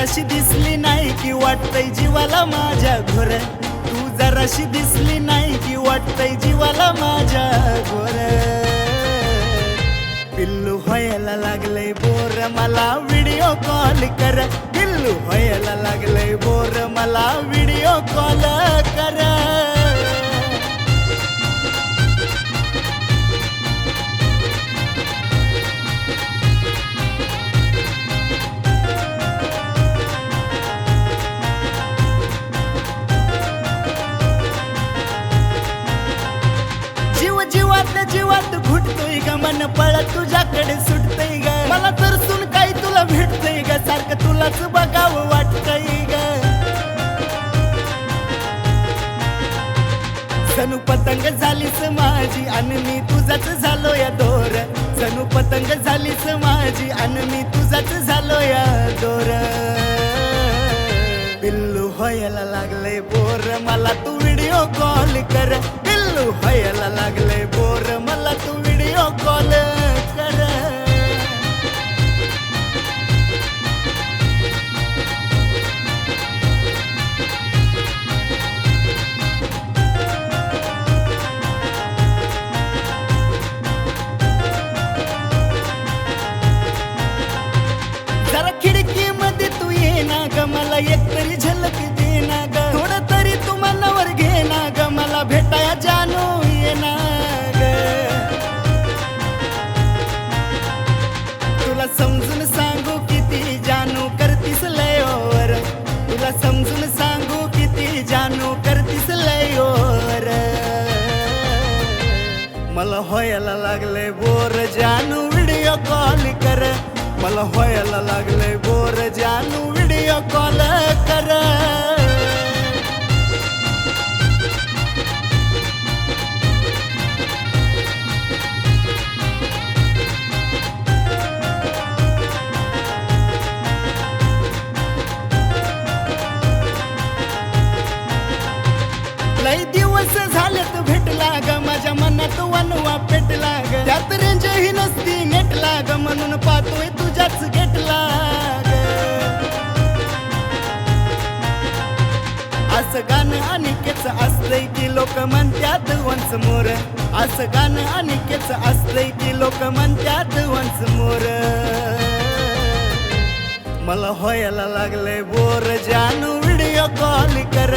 जराशी दिसली नाही की वाटतय जीवाला माझ्या घोर. तू जराशी दिसली नाही की वाटतय जीवाला माझ्या घोर. पिल्लू व्हायला लागलंय बोर मला व्हिडिओ कॉल कर. पिल्लू व्हायला लागलंय बोर मला व्हिडिओ कॉल कर. जीव जीवात घुटतोय ग मन पळत तुझ्याकडे सुटतय ग. मला तर सुन काही तुला भेटतय ग सारखं तुलाच बघावं वाटतय ग. सनू पतंग झालीस माझी आणि मी तुझाच झालो या दोर. सनू पतंग झालीस माझी आणि मी तुझाच झालो या दोर. पिल्लू व्हायला लागले बोर मला तू व्हिडिओ कॉल कर. व्हायला लागले बोर. मला तू व्हिडिओ कॉल कर. जरा खिडकी मध्ये तू ये ना ग. मला एक तरी झलक समजून सांगू किती जानू करतीस लयोवर तुला समजून सांगू किती जानू करतीस लयोवर मला व्हायला लागले बोर जानू व्हिडिओ कॉल कर. मला व्हायला लागले बोर दिवस झालेत भेटला ग माझ्या मनात वनवा पेटला ग. त्यात रेंज नसती नेटला ग म्हणून पाहतोय तुझ्याच गेटला ग. असं गाणं अनिकेच असलंय की लोक म्हणत्यात वंच मोर. असं गाणं अनिकेच असलंय की लोक म्हणत्यात वंच मोर. मला व्हायला लागलंय बोर जानू व्हिडिओ कॉल कर.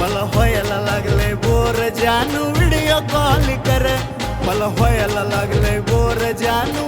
मला व्हायला लागलं बोर जानू व्हिडिओ कॉल कर. मला व्हायला लागले बोर जानू